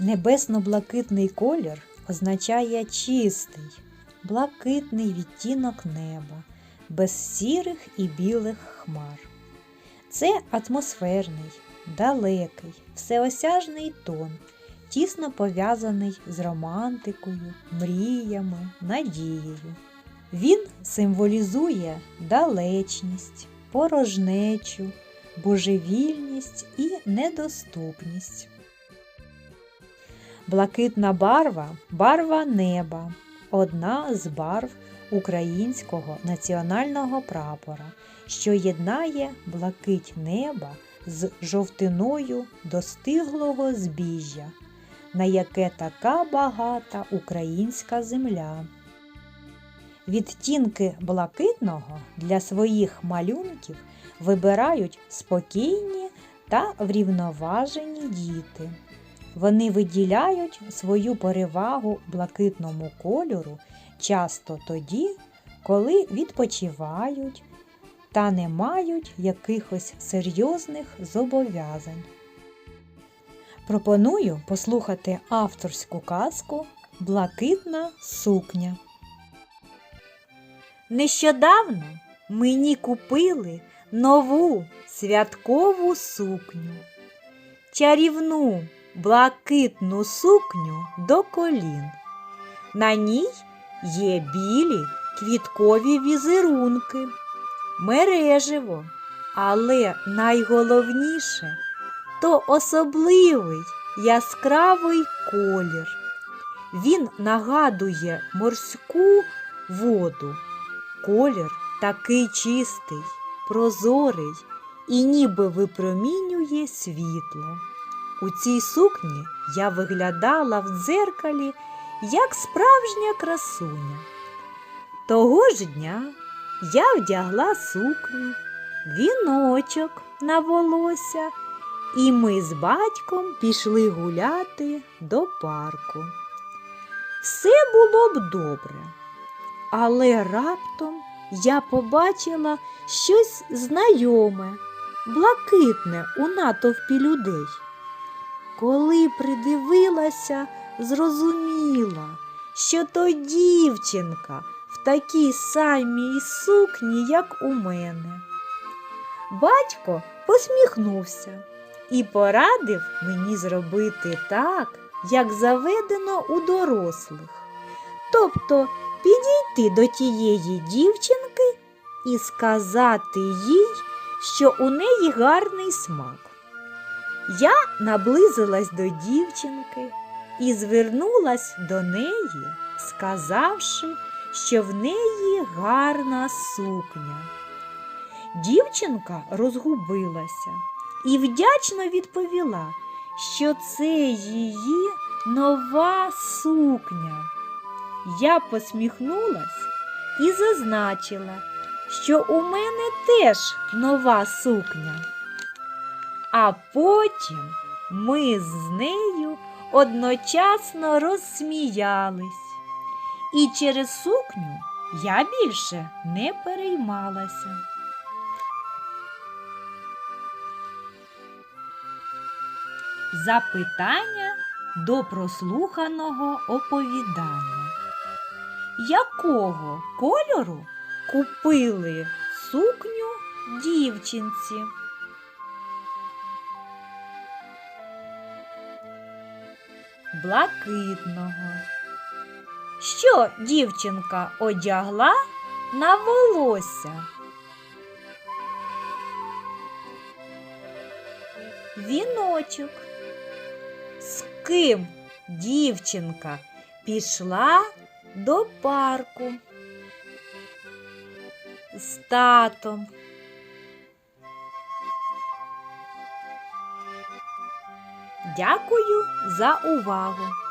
Небесно-блакитний колір означає чистий, блакитний відтінок неба, без сірих і білих хмар. Це атмосферний, далекий, всеосяжний тон, тісно пов'язаний з романтикою, мріями, надією. Він символізує далечність, порожнечу, божевільність і недоступність. Блакитна барва барва неба, одна з барв українського національного прапора, що єднає блакить неба з жовтиною достиглого збіжжя, на яке така багата українська земля. Відтінки блакитного для своїх малюнків вибирають спокійні та врівноважені діти. Вони виділяють свою перевагу блакитному кольору часто тоді, коли відпочивають та не мають якихось серйозних зобов'язань. Пропоную послухати авторську казку Блакитна сукня. Нещодавно мені купили нову святкову сукню, чарівну блакитну сукню до колін. На ній є білі квіткові візерунки, мереживо, але найголовніше то особливий яскравий колір. Він нагадує морську воду. Колір такий чистий, прозорий і ніби випромінює світло. У цій сукні я виглядала в дзеркалі як справжня красуня. Того ж дня я вдягла сукню, віночок на волосся, і ми з батьком пішли гуляти до парку. Все було б добре, але раптом я побачила щось знайоме, блакитне у натовпі людей. Коли придивилася, зрозуміла, що то дівчинка в такій самій сукні, як у мене. Батько посміхнувся і порадив мені зробити так, як заведено у дорослих. Тобто підійти до тієї дівчинки і сказати їй, що у неї гарний смак. Я наблизилась до дівчинки і звернулась до неї, сказавши, що в неї гарна сукня. Дівчинка розгубилася і вдячно відповіла, що це її нова сукня. Я посміхнулась і зазначила, що у мене теж нова сукня. А потім ми з нею одночасно розсміялись. І через сукню я більше не переймалася. Запитання до прослуханого оповідання. Якого кольору купили сукню дівчинці? Блакитного. Що дівчинка одягла на волосся? Віночок. З ким дівчинка пішла до парку? З татом. Дякую за увагу!